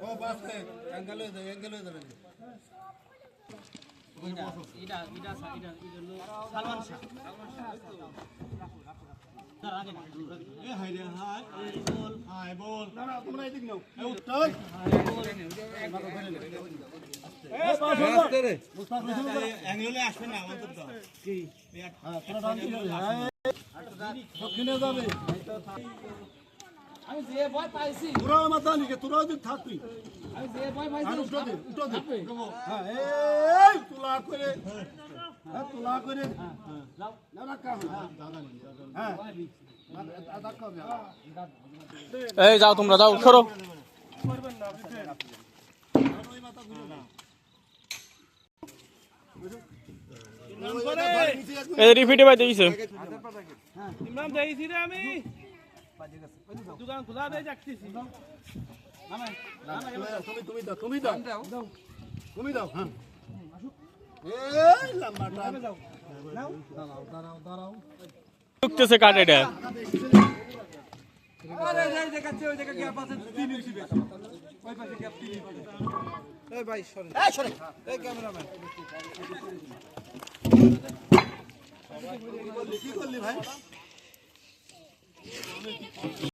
ও বাসতে অ্যাঙ্গেল হয়ে যাবে অ্যাঙ্গেল হয়ে যাবে তোমরা এদিক নাও আমি যে ভয় পাইছি তোরা মাথা নিকে তোরা যদি থাকবি আমি যে ভয় পাইছি উঠো দে উঠো দে হ্যাঁ এই তুলা করে হ্যাঁ তুলা করে না রাখা হ্যাঁ এই যাও তোমরা, যাও, সরো। এই রিপিটে বাইতে গেছে ইমাম দেইছি রে আমি। দোকান খোলা দেই যাচ্ছিছি। তুমি তুমি দাও তুমি দাও তুমি দাও হ্যাঁ ঢুকতেছে তিন ইঞ্চি এই ভাই সরে এই সরে। এই ক্যামেরাম্যান। কি করলি ভাই?